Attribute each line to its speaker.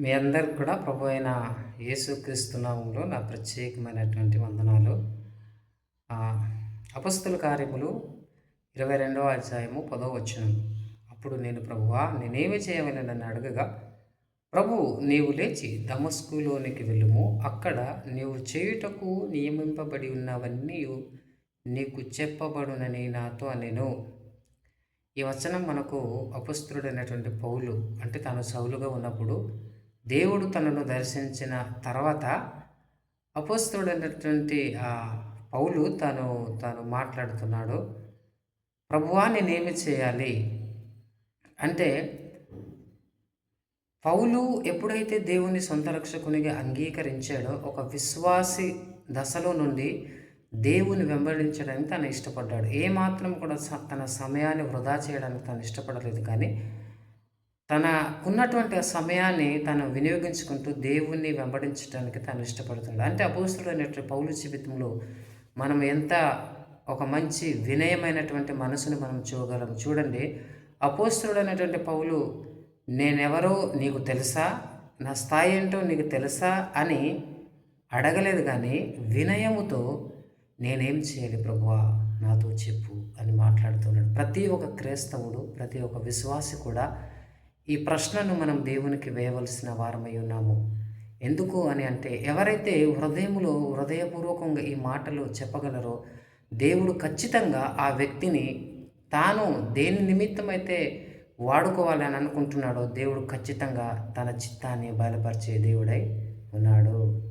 Speaker 1: మీ అందరికి కూడా ప్రభు అయిన యేసుక్రీస్తునామంలో నా ప్రత్యేకమైనటువంటి వందనాలు. అపస్తుల కార్యములు ఇరవై రెండవ అధ్యాయము పదో వచ్చను అప్పుడు నేను ప్రభువా నేనేమి చేయమని నన్ను అడగగా ప్రభు నీవు లేచి దమస్కులోనికి వెళ్ళుము. అక్కడ నీవు చేయుటకు నియమింపబడి ఉన్నవన్నీ నీకు చెప్పబడునని నాతో నేను ఈ వచనం మనకు అపస్తుడైనటువంటి పౌలు అంటే తాను సౌలుగా ఉన్నప్పుడు దేవుడు తనను దర్శించిన తర్వాత అపస్తుడైనటువంటి ఆ పౌలు తను తను మాట్లాడుతున్నాడు ప్రభువా నేనేమి చేయాలి? అంటే పౌలు ఎప్పుడైతే దేవుని సొంత రక్షకునిగా అంగీకరించాడో ఒక విశ్వాసి దశలో నుండి దేవుని వెంబడించడానికి తను ఇష్టపడ్డాడు. ఏమాత్రం కూడా తన సమయాన్ని వృధా చేయడానికి తను ఇష్టపడలేదు కానీ తన ఉన్నటువంటి సమయాన్ని తను వినియోగించుకుంటూ దేవుణ్ణి వెంబడించడానికి తను ఇష్టపడుతుంది అంటే అపోస్తుడైనటువంటి పౌలు జీవితంలో మనం ఎంత ఒక మంచి వినయమైనటువంటి మనసును మనం చూడగలం. చూడండి అపోస్తుడు అనేటువంటి పౌలు నేనెవరో నీకు తెలుసా? నా స్థాయి ఏంటో నీకు తెలుసా? అని అడగలేదు కానీ వినయముతో నేనేం చేయాలి ప్రభువా? నాతో చెప్పు అని మాట్లాడుతున్నాడు. ప్రతి ఒక్క క్రైస్తవుడు ప్రతి ఒక్క విశ్వాసి కూడా ఈ ప్రశ్నను మనం దేవునికి వేయవలసిన వారమై ఉన్నాము. ఎందుకు అని అంటే ఎవరైతే హృదయములో హృదయపూర్వకంగా ఈ మాటలు చెప్పగలరో దేవుడు ఖచ్చితంగా ఆ వ్యక్తిని తాను దేని నిమిత్తమైతే వాడుకోవాలని అనుకుంటున్నాడో దేవుడు ఖచ్చితంగా తన చిత్తాన్ని బయలుపరిచే దేవుడై ఉన్నాడు.